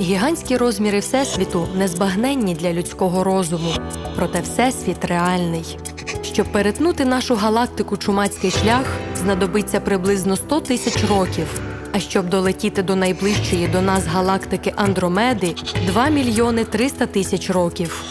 Гігантські розміри Всесвіту незбагненні для людського розуму, проте Всесвіт реальний. Щоб перетнути нашу галактику чумацький шлях, знадобиться приблизно 100 тисяч років. А щоб долетіти до найближчої до нас галактики Андромеди 2 мільйони 300 тисяч років.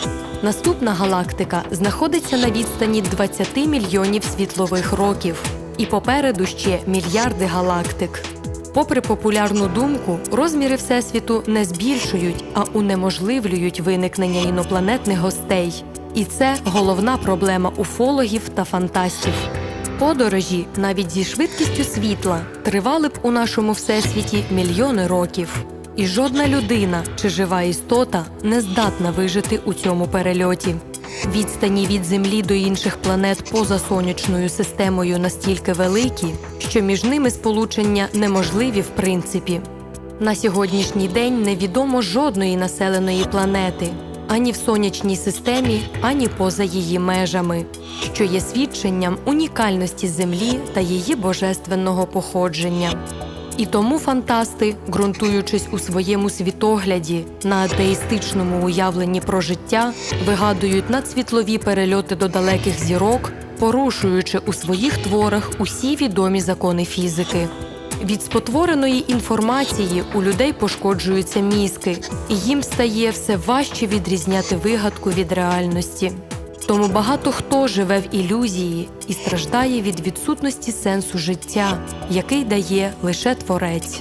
Наступна галактика знаходиться на відстані 20 мільйонів світлових років, і попереду ще мільярди галактик. Попри популярну думку, розміри Всесвіту не збільшують, а унеможливлюють виникнення інопланетних гостей. І це головна проблема уфологів та фантастів. Подорожі навіть зі швидкістю світла тривали б у нашому всесвіті мільйони років. І жодна людина чи жива істота не здатна вижити у цьому перельоті. Відстані від Землі до інших планет поза сонячною системою настільки великі, що між ними сполучення неможливі в принципі. На сьогоднішній день невідомо жодної населеної планети ані в сонячній системі, ані поза її межами, що є свідченням унікальності Землі та її божественного походження. І тому фантасти, ґрунтуючись у своєму світогляді на атеїстичному уявленні про життя, вигадують надсвітлові перельоти до далеких зірок, порушуючи у своїх творах усі відомі закони фізики. Від спотвореної інформації у людей пошкоджуються мізки, і їм стає все важче відрізняти вигадку від реальності. Тому багато хто живе в ілюзії і страждає від відсутності сенсу життя, який дає лише творець.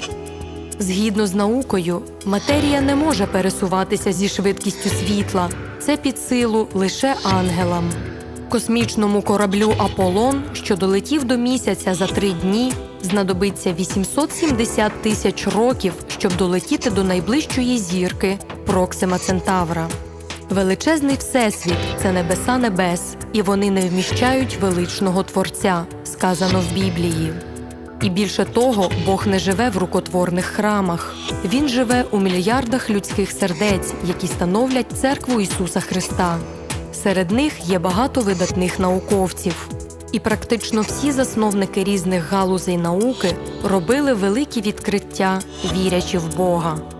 Згідно з наукою, матерія не може пересуватися зі швидкістю світла. Це під силу лише ангелам. Космічному кораблю Аполлон, що долетів до місяця за три дні, знадобиться 870 тисяч років, щоб долетіти до найближчої зірки Проксима Центавра. Величезний всесвіт це небеса небес, і вони не вміщають величного Творця, сказано в Біблії. І більше того, Бог не живе в рукотворних храмах. Він живе у мільярдах людських сердець, які становлять церкву Ісуса Христа. Серед них є багато видатних науковців. І практично всі засновники різних галузей науки робили великі відкриття, вірячи в Бога.